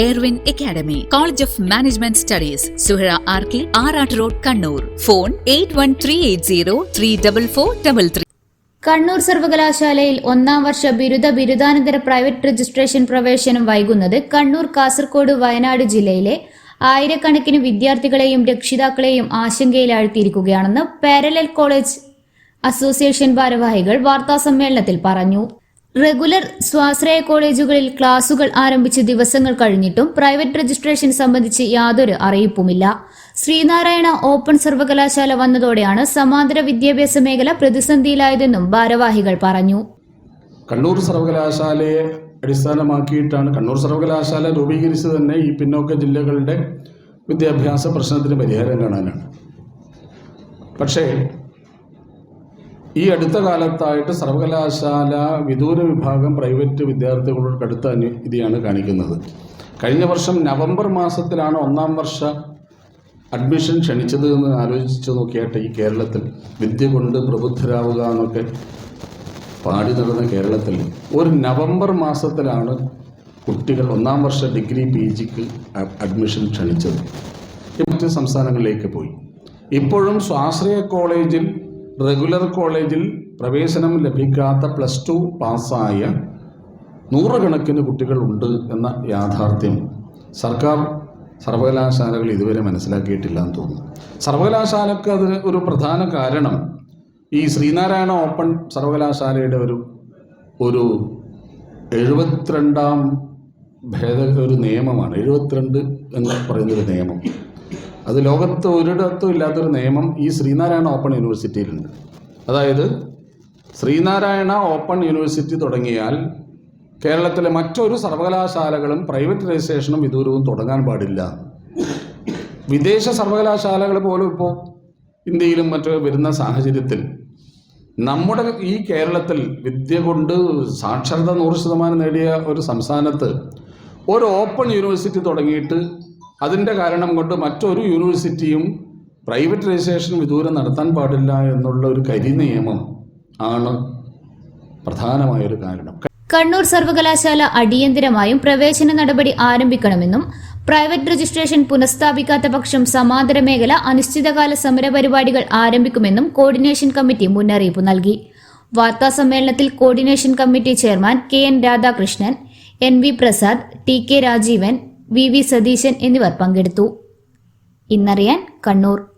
Airwin academy college of management studies Suhara R K Arattu road Kannur phone eight one three eight zero three double four double three Kannur സർവകലാശാലയിൽ ഒന്നാം വർഷ ബിരുദ ബിരുദാനന്തര private registration പ്രവേശനം വൈകുന്നത് കണ്ണൂർ കാസർഗോഡ് വയനാട് ജില്ലയിലെ ആയിരക്കണക്കിന് വിദ്യാർത്ഥികളെയും രക്ഷിതാക്കളെയും ആശങ്കയിലാഴ്ത്തിയിരിക്കുകയാണെന്ന് പാരലൽ കോളേജ് അസോസിയേഷൻ ഭാരവാഹികൾ വാർത്താസമ്മേളനത്തിൽ പറഞ്ഞു. റെഗുലർ സ്വാശ്രയ കോളേജുകളിൽ ക്ലാസുകൾ ആരംഭിച്ച് ദിവസങ്ങൾ കഴിഞ്ഞിട്ടും പ്രൈവറ്റ് രജിസ്ട്രേഷൻ സംബന്ധിച്ച് യാതൊരു അറിയിപ്പുമില്ല. ശ്രീനാരായണ ഓപ്പൺ സർവകലാശാല വന്നതോടെയാണ് സമാന്തര വിദ്യാഭ്യാസ മേഖല പ്രതിസന്ധിയിലായതെന്നും ഭാരവാഹികൾ പറഞ്ഞു. കണ്ണൂർ സർവകലാശാലയെ അടിസ്ഥാനമാക്കിയിട്ടാണ് കണ്ണൂർ സർവകലാശാല രൂപീകരിച്ചത് തന്നെ ഈ പിന്നോക്ക ജില്ലകളുടെ വിദ്യാഭ്യാസ പ്രശ്നത്തിന് പരിഹാരം കാണാനാണ്. പക്ഷേ ഈ അടുത്ത കാലത്തായിട്ട് സർവകലാശാല വിദൂര വിഭാഗം പ്രൈവറ്റ് വിദ്യാർത്ഥികളോട് കടുത്ത ഇതിയാണ് കാണിക്കുന്നത്. കഴിഞ്ഞ വർഷം നവംബർ മാസത്തിലാണ് ഒന്നാം വർഷ അഡ്മിഷൻ ക്ഷണിച്ചത് എന്ന് ആലോചിച്ച് നോക്കിയാട്ടെ ഈ കേരളത്തിൽ. വിദ്യ കൊണ്ട് പ്രബുദ്ധരാവുക എന്നൊക്കെ പാടി നടന്ന കേരളത്തിൽ. ഒരു നവംബർ മാസത്തിലാണ് കുട്ടികൾ ഒന്നാം വർഷ ഡിഗ്രി പി ജിക്ക് അഡ്മിഷൻ ക്ഷണിച്ചത്. മറ്റ് സംസ്ഥാനങ്ങളിലേക്ക് പോയി. ഇപ്പോഴും സ്വാശ്രയ കോളേജിൽ റെഗുലർ കോളേജിൽ പ്രവേശനം ലഭിക്കാത്ത പ്ലസ് ടു പാസ്സായ നൂറുകണക്കിന് കുട്ടികളുണ്ട് എന്ന യാഥാർത്ഥ്യം സർക്കാർ സർവകലാശാലകൾ ഇതുവരെ മനസ്സിലാക്കിയിട്ടില്ല എന്ന് തോന്നുന്നു. സർവകലാശാലക്ക് അതിന് ഒരു പ്രധാന കാരണം ഈ ശ്രീനാരായണ ഓപ്പൺ സർവകലാശാലയുടെ ഒരു ഒരു എഴുപത്തിരണ്ടാം ഭേദ ഒരു നിയമമാണ്. എഴുപത്തിരണ്ട് എന്ന് പറയുന്നൊരു നിയമം. അത് ലോകത്ത് ഒരിടത്തും ഇല്ലാത്തൊരു നിയമം ഈ ശ്രീനാരായണ ഓപ്പൺ യൂണിവേഴ്സിറ്റിയിലുണ്ട്. അതായത് ശ്രീനാരായണ ഓപ്പൺ യൂണിവേഴ്സിറ്റി തുടങ്ങിയാൽ കേരളത്തിലെ മറ്റൊരു സർവകലാശാലകളും പ്രൈവറ്റ് രജിസ്ട്രേഷനും വിദൂരവും തുടങ്ങാൻ പാടില്ല. വിദേശ സർവകലാശാലകൾ പോലും ഇപ്പോൾ ഇന്ത്യയിലും മറ്റു വരുന്ന സാഹചര്യത്തിൽ നമ്മുടെ ഈ കേരളത്തിൽ വിദ്യ കൊണ്ട് സാക്ഷരത നൂറ് ശതമാനം നേടിയ ഒരു സംസ്ഥാനത്ത് ഒരു ഓപ്പൺ യൂണിവേഴ്സിറ്റി തുടങ്ങിയിട്ട് അതിന്റെ കാരണം കൊണ്ട് മറ്റൊരു യൂണിവേഴ്സിറ്റിയും പ്രൈവറ്റ് രജിസ്ട്രേഷൻ വിദൂരം നടത്താൻ പാടില്ല എന്നുള്ള ഒരു കരി നിയമം ആണ് പ്രധാനമായൊരു കാരണം. കണ്ണൂർ സർവകലാശാല അടിയന്തരമായും പ്രവേശന നടപടി ആരംഭിക്കണമെന്നും പ്രൈവറ്റ് രജിസ്ട്രേഷൻ പുനഃസ്ഥാപിക്കാത്ത പക്ഷം സമാന്തര മേഖല അനിശ്ചിതകാല സമരപരിപാടികൾ ആരംഭിക്കുമെന്നും കോർഡിനേഷൻ കമ്മിറ്റി മുന്നറിയിപ്പ് നൽകി. വാർത്താ സമ്മേളനത്തിൽ coordination committee chairman K N Radhakrishnan N V Prasad T K Rajeevan V V Satheesan എന്നിവർ പങ്കെടുത്തു. ഇന്നറിയാൻ കണ്ണൂർ.